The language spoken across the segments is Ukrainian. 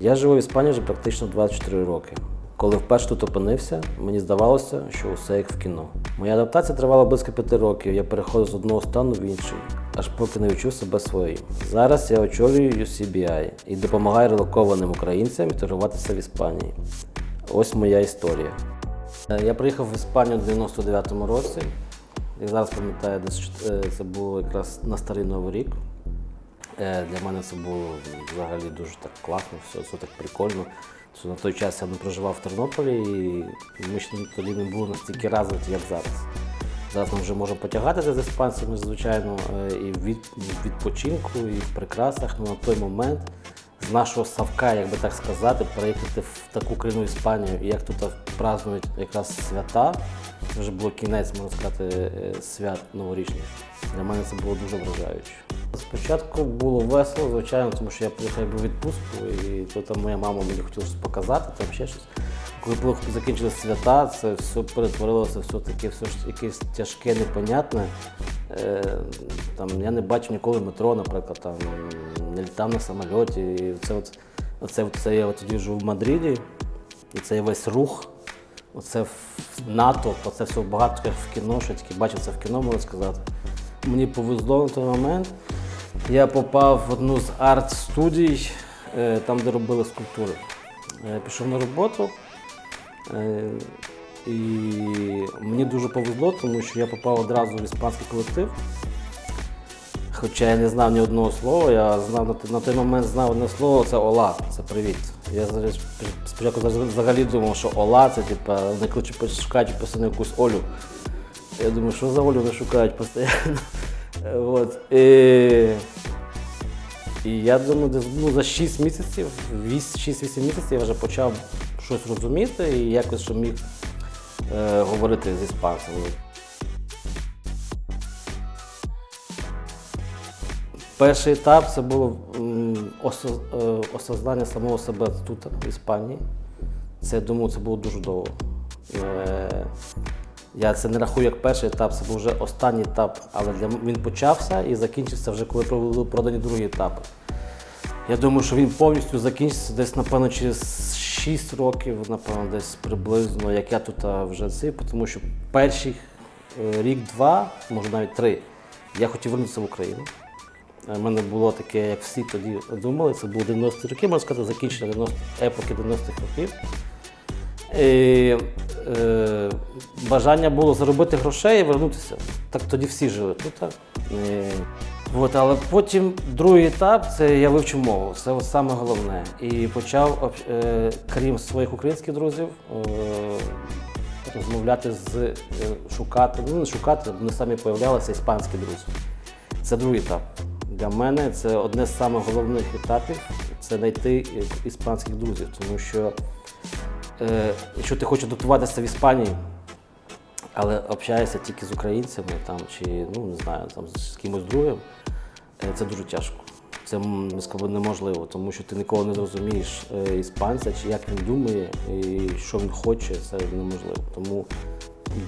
Я живу в Іспанії вже практично 24 роки. Коли вперше тут опинився, мені здавалося, що усе як в кіно. Моя адаптація тривала близько п'яти років. Я переходив з одного стану в інший, аж поки не відчув себе своїм. Зараз я очолюю UCBI і допомагаю релокованим українцям інтегруватися в Іспанії. Ось моя історія. Е, Я приїхав в Іспанію в 99-му році. Як зараз пам'ятаю, е, це було якраз на старий новий рік. Е, Для мене це було взагалі дуже так класно, все, все так прикольно. Що на той час я не проживав в Тернополі, і ми ще тоді не були настільки развиті, як зараз. Зараз ми вже можемо потягатися з іспанцями, звичайно, е, і в від, відпочинку, і в прикрасах. Ну, на той момент нашого Савка, як би так сказати, переїхати в таку країну Іспанію, і як тут празднують якраз свята. Це вже було кінець, можна сказати, е, свят новорічних. Для мене це було дуже вражаюче. Спочатку було весело, звичайно, тому що я приїхав в відпустку, і то там моя мама мені хотіла щось показати, там ще щось. Коли закінчили свята, це все перетворилося все таке, все ж якесь тяжке, непонятне. Е, там, я не бачив ніколи метро, наприклад, там, не літав на самольоті. І це от, оце, от, це я тоді живу в Мадриді, і цей весь рух, оце НАТО, оце все багато в кіно, що я тільки бачив це в кіно, можна сказати. Мені повезло на той момент. Я попав в одну з арт-студій, е, там, де робили скульптури. Е, Пішов на роботу. е, І мені дуже повезло, тому що я попав одразу в іспанський колектив. Хоча я не знав ні одного слова, я знав на той, момент знав одне слово це Ола, це привіт. Я спочатку взагалі думав, що Ола це типа вони кличуть постійно якусь Олю. Я думаю, що за Олю вони шукають постійно. От. І, і я думаю, десь ну, за 6 місяців, 6-8 місяців я вже почав щось розуміти і якось що міг е, говорити з іспанцями. Перший етап це було е, осознання самого себе тут, в Іспанії. Це, я думаю, це було дуже довго. Е, Я це не рахую як перший етап, це був вже останній етап, але для, він почався і закінчився вже, коли були продані другі етапи. Я думаю, що він повністю закінчиться десь, напевно, через 6 років, напевно, десь приблизно, як я тут вже цей, тому що перші е, рік-два, може навіть три, я хотів вернутися в Україну. У мене було таке, як всі тоді думали, це було 90-ті роки, можна сказати, закінчення 90 епохи 90-х років. І, е, бажання було заробити грошей і вернутися. Так тоді всі жили тут. Так? І, от, але потім другий етап це я вивчив мову. Це от саме головне. І почав, е, крім своїх українських друзів, е, розмовляти з е, шукати, ну не шукати, вони самі появлялися іспанські друзі. Це другий етап. Для мене це одне з самих головних етапів це знайти іспанських друзів, тому що е, якщо ти хочеш адаптуватися в Іспанії, але общаєшся тільки з українцями там, чи ну, не знаю, там, з кимось другим, е, це дуже тяжко. Це неможливо, тому що ти ніколи не зрозумієш е, іспанця, чи як він думає, і що він хоче, це неможливо. Тому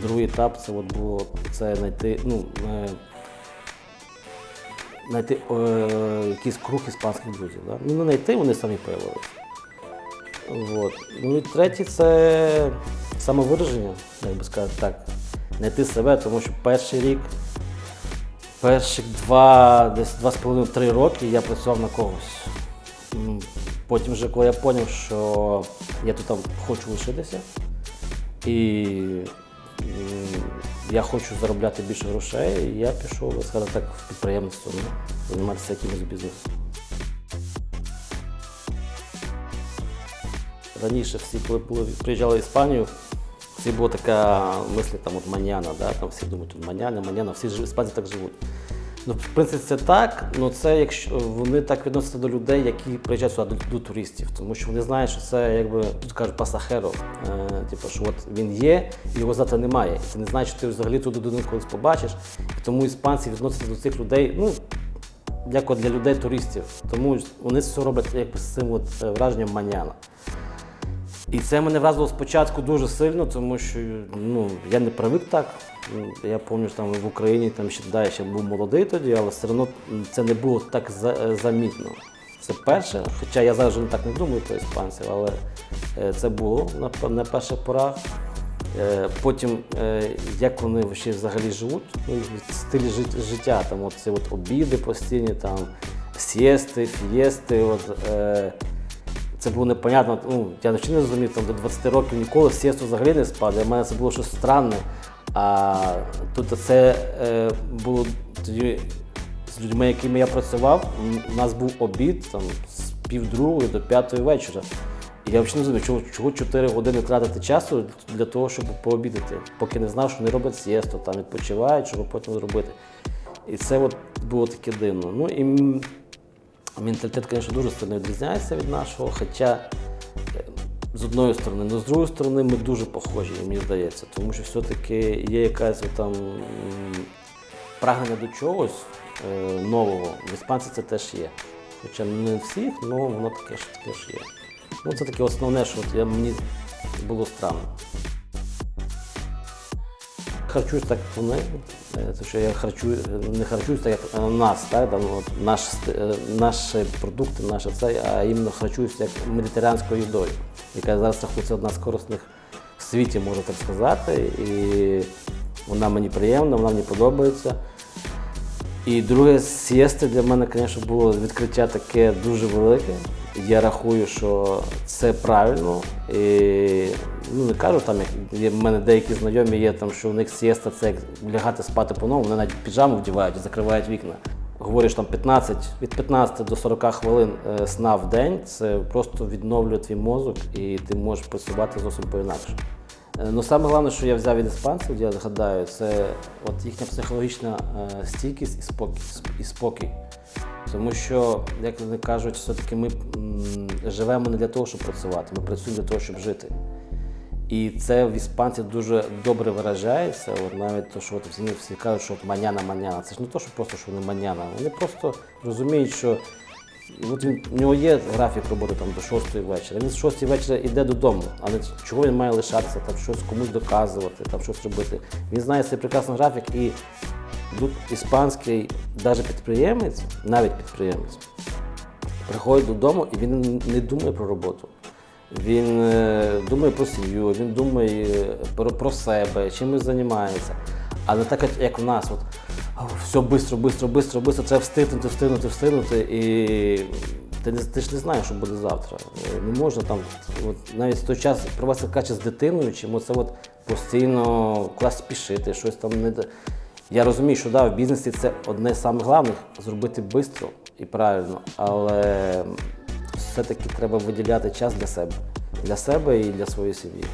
другий етап це от було це знайти, ну, е, знайти е, якийсь круг іспанських друзів. Да? Ну, не знайти, вони самі появилися. От. Ну і третє це самовираження, як би сказати так. Знайти себе, тому що перший рік, перших два, десь два з половиною три роки я працював на когось. Потім вже, коли я зрозумів, що я тут там хочу лишитися, і я хочу заробляти більше грошей, і я пішов, скажімо так, в підприємництво, ну, займатися якимось бізнесом. Раніше всі, коли приїжджали в Іспанію, всі була така мислі, там от маньяна, да? там всі думають, тут маньяна, маньяна, всі ж- іспанці так живуть. Ну, в принципі, це так, але це якщо вони так відносяться до людей, які приїжджають сюди до, до туристів, тому що вони знають, що це якби тут кажуть пасахеро. Е, типу, що от він є, його завтра немає. І ти не знаєш, що ти взагалі ту людину колись побачиш. І тому іспанці відносяться до цих людей, ну, як от для людей туристів. Тому вони все роблять якби з цим от е, враженням маньяна. І це мене вразило спочатку дуже сильно, тому що ну, я не привик так. Я пам'ятаю, що там в Україні там ще, да, ще був молодий тоді, але все одно це не було так за- замітно. Це перше, хоча я зараз вже так не думаю про іспанців, але е, це було на, на перших порах. Е, Потім, е, як вони взагалі живуть, ну, стиль життя, там от от обіди постійні, там сієсти, фієсти. От, е, це було непонятно. Ну, я взагалі не розумів, там до 20 років ніколи сієсту взагалі не спав. Для мене це було щось странне. А тут це е, було тоді з людьми, якими я працював, у нас був обід там, з півдругої до п'ятої вечора. І я взагалі не розумію, чого, чого 4 години тратити часу для того, щоб пообідати, поки не знав, що вони роблять сієсту, там відпочивають, щоб потім зробити. І це от було таке дивно. Ну і менталітет, звісно, дуже сильно відрізняється від нашого, хоча е, з одної сторони, але з другої сторони ми дуже похожі, мені здається, тому що все-таки є якась там прагнення до чогось е, нового. В іспанці це теж є. Хоча не всіх, але воно таке ж таке є. Ну, це таке основне, що от я, мені було странно. Харчуюсь так, як вони. е, Тому що я харчу, не харчуюсь так, як е, нас, так? Там, от, наш, е, наші продукти, наше це, а іменно харчуюсь як медитеріанською їдою, яка зараз рахується одна з корисних в світі, можна так сказати. І вона мені приємна, вона мені подобається. І друге сієсти для мене, звісно, було відкриття таке дуже велике. Я рахую, що це правильно. І ну, не кажу, там, як в мене деякі знайомі є, там, що у них сієста це як лягати спати по-новому, вони навіть піжаму вдівають і закривають вікна. Говориш там 15, від 15 до 40 хвилин е, сна в день, це просто відновлює твій мозок і ти можеш працювати зовсім по-інакше. Е, Ну, саме головне, що я взяв від іспанців, я згадаю, це от їхня психологічна е, стійкість і спокій, і спокій. Тому що, як вони кажуть, все-таки ми живемо не для того, щоб працювати, ми працюємо для того, щоб жити. І це в іспанців дуже добре виражається. От навіть то, що от всі, кажуть, що от маняна, маняна. Це ж не то, що просто що вони маняна. Вони просто розуміють, що от він, у нього є графік роботи там до 6 вечора. Він з 6 вечора йде додому, але чого він має лишатися, там щось комусь доказувати, там щось робити. Він знає цей прекрасний графік і тут іспанський навіть підприємець, навіть підприємець, приходить додому і він не думає про роботу. Він е, думає про сім'ю, він думає е, про, про себе, чимось займається. А не так, як- в нас, от все швидко, швидко, швидко, швидко, треба встигнути, встигнути, встигнути. І ти, ти ж не знаєш, що буде завтра. Е, Не можна там, от, навіть в той час провести час з дитиною, чим оце от постійно кудись спішити, щось там не. Я розумію, що да, в бізнесі це одне з самих головних зробити швидко і правильно, але все-таки треба виділяти час для себе, для себе і для своєї сім'ї.